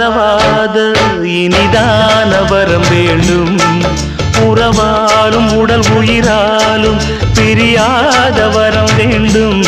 மறவாத இனிதான வரம் வேண்டும். உறவாலும் உடல் உயிராலும் பிரியாத வரம் வேண்டும்.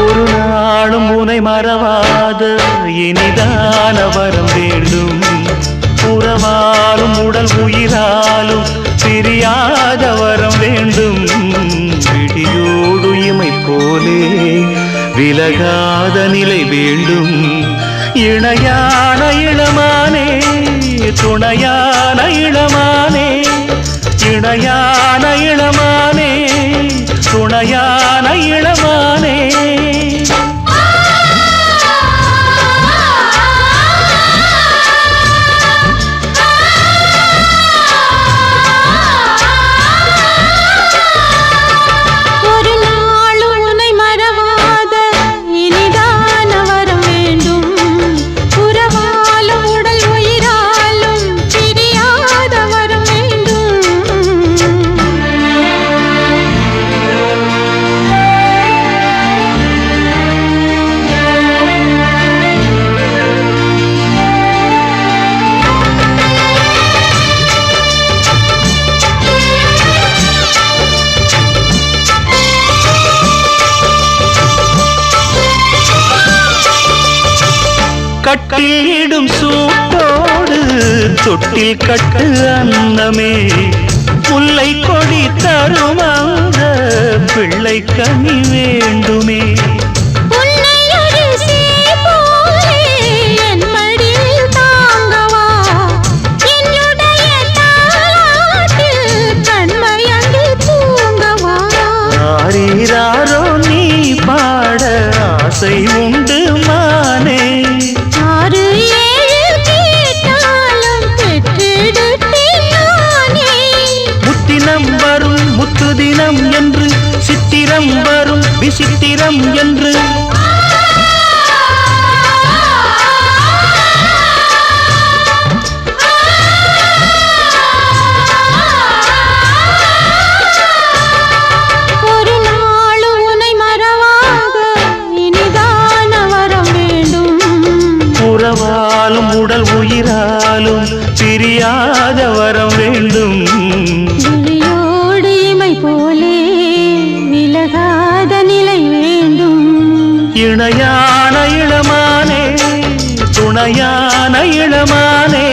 ஒரு நாளும் உனை மறவாத இனிதான வரம் வேண்டும் உறவாலும் உடல் உயிராலும் பிரியாத வரம் வேண்டும். விடியோடு இமை போலே விலகாத நிலை வேண்டும். இணையான இளமானே துணையான இளமானே இணையான இளமான கட்டிலிடும் சூட்டோடு தொட்டில் கட்டு அன்னமே. முல்லை கொடி தரும் அந்த பிள்ளை கனி வேண்டுமே. உன்னை ஒரு சேய் போலே என் சித்திரம் வரும் விசித்திரம் என்று. உறவாலும் உடல் உயிராலும் பிரியாத வரம் வேண்டும். இணையான இளமானே துணையான இளமானே.